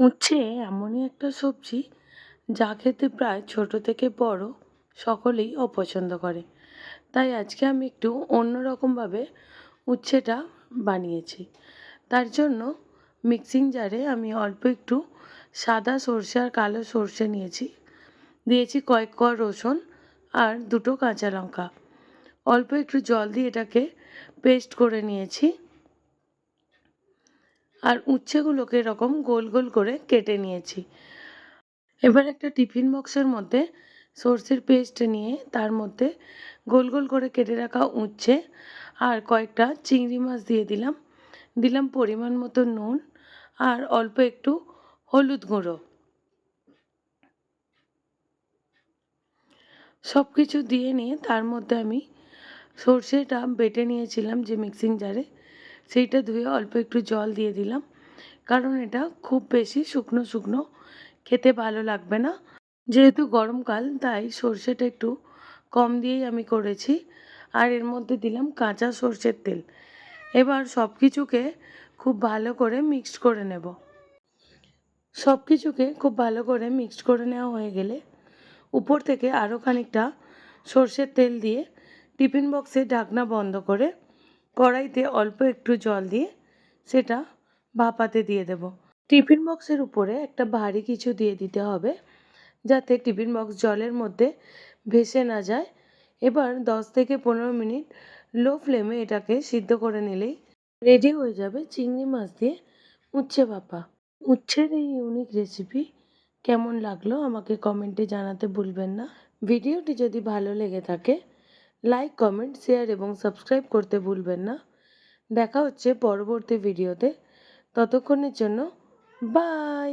উচ্ছে এমনই একটা সবজি যা খেতে প্রায় ছোট থেকে বড় সকলেই অপছন্দ করে। তাই আজকে আমি একটু অন্যরকমভাবে উচ্ছেটা বানিয়েছি। তার জন্য মিক্সিং জারে আমি অল্প একটু সাদা সর্ষে আর কালো সর্ষে নিয়েছি। দিয়েছি কয়েক কোয়া রসুন আর দুটো কাঁচা লঙ্কা। অল্প একটু জল দিয়ে এটাকে পেস্ট করে নিয়েছি। আর উচ্ছেগুলোকে এরকম গোল গোল করে কেটে নিয়েছি। এবার একটা টিফিন বক্সের মধ্যে সর্ষের পেস্ট নিয়ে তার মধ্যে গোল গোল করে কেটে রাখা উচ্ছে আর কয়েকটা চিংড়ি মাছ দিয়ে দিলাম। দিলাম পরিমাণ মতো নুন আর অল্প একটু হলুদ গুঁড়ো। সব কিছু দিয়ে নিয়ে তার মধ্যে আমি সর্ষেটা বেটে নিয়েছিলাম যে মিক্সিং জারে। সেইটা ধুয়ে অল্প একটু জল দিয়ে দিলাম। কারণ এটা খুব বেশি শুকনো শুকনো খেতে ভালো লাগবে না। যেহেতু গরমকাল তাই সর্ষেটা একটু কম দিয়েই আমি করেছি। আর এর মধ্যে দিলাম কাঁচা সর্ষের তেল। এবার সব কিছুকে খুব ভালো করে মিক্সড করে নেব। সব কিছুকে খুব ভালো করে মিক্সড করে নেওয়া হয়ে গেলে উপর থেকে আরও খানিকটা সর্ষের তেল দিয়ে টিফিন বক্সে ঢাকনা বন্ধ করে কড়াইতে অল্প একটু জল দিয়ে সেটা ভাপাতে দিয়ে দেব। টিফিন বক্সের উপরে একটা ভারী কিছু দিয়ে দিতে হবে যাতে টিফিন বক্স জলের মধ্যে ভেসে না যায়। এবার দশ থেকে পনেরো মিনিট লো ফ্লেমে এটাকে সিদ্ধ করে নিলেই রেডি হয়ে যাবে চিংড়ি মাছ দিয়ে উচ্ছে ভাপা। উচ্ছের এই ইউনিক রেসিপি কেমন লাগল আমাকে কমেন্টে জানাতে ভুলবেন না। ভিডিওটি যদি ভালো লেগে থাকে লাইক কমেন্ট শেয়ার এবং সাবস্ক্রাইব করতে ভুলবেন না। দেখা হচ্ছে পরবর্তী ভিডিওতে ততক্ষণের জন্য বাই